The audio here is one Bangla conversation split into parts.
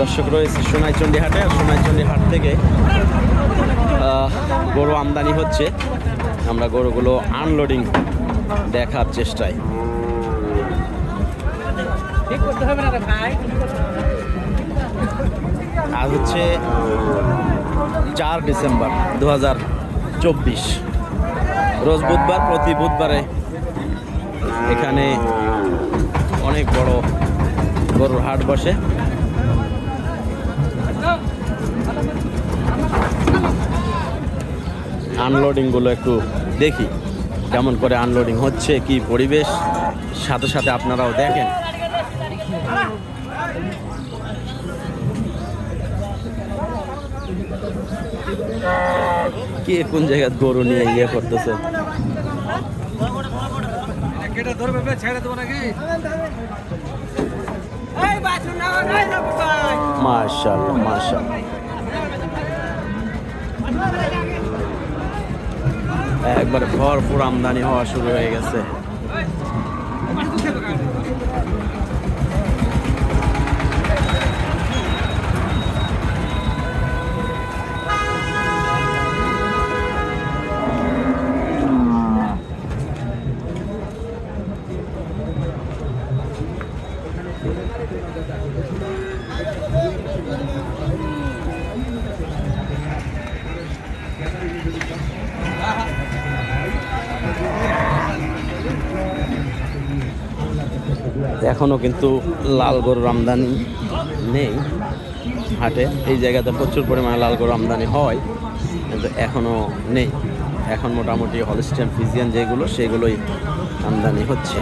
দর্শক রয়েছে সোনাইচন্ডী হাটে আর সোনাইচন্ডী হাট থেকে গরু আমদানি হচ্ছে। আমরা গরুগুলো আনলোডিং দেখার চেষ্টায়। আজ হচ্ছে চার ডিসেম্বর দু হাজার চব্বিশ, রোজ বুধবার প্রতি বুধবারে এখানে অনেক বড় গরুর হাট বসে। আনলোডিংগুলো একটু দেখি কেমন করে আনলোডিং হচ্ছে কি পরিবেশ। সাথে সাথে আপনারাও দেখেন। কে কোন জায়গায় গরু নিয়ে ইয়ে করতেছে? কেটে ধরবে একবারে ভরপুর আমদানি হওয়া শুরু হয়ে গেছে। এখনও কিন্তু লাল গরুর আমদানি নেই হাটে। এই জায়গাতে প্রচুর পরিমাণে লাল গরু আমদানি হয়, কিন্তু এখনও নেই। এখন মোটামুটি হলস্টেন ফিজিয়ান যেগুলো, সেগুলোই আমদানি হচ্ছে।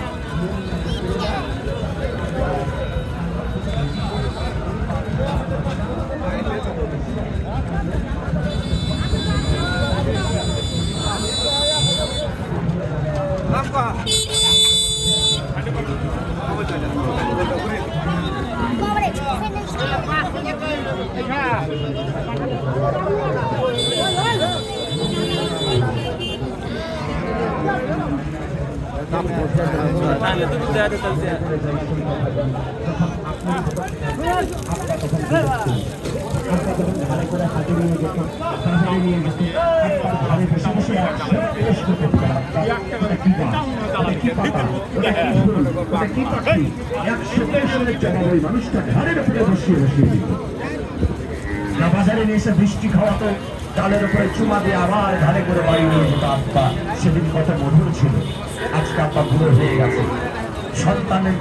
মানুষটা ঘাড়ের উপরে বসিয়ে বসিয়ে দিত বাজারে নিয়ে এসে বৃষ্টি খাওয়াতো চালের উপরে চুমা দিয়ে আবার ঘাড়ে করে বাড়ি নিয়ে যেত আব্বা। সেদিন কত মধুর ছিল। আজকে আব্বা বুড়ো হয়ে গেছে। সন্তানের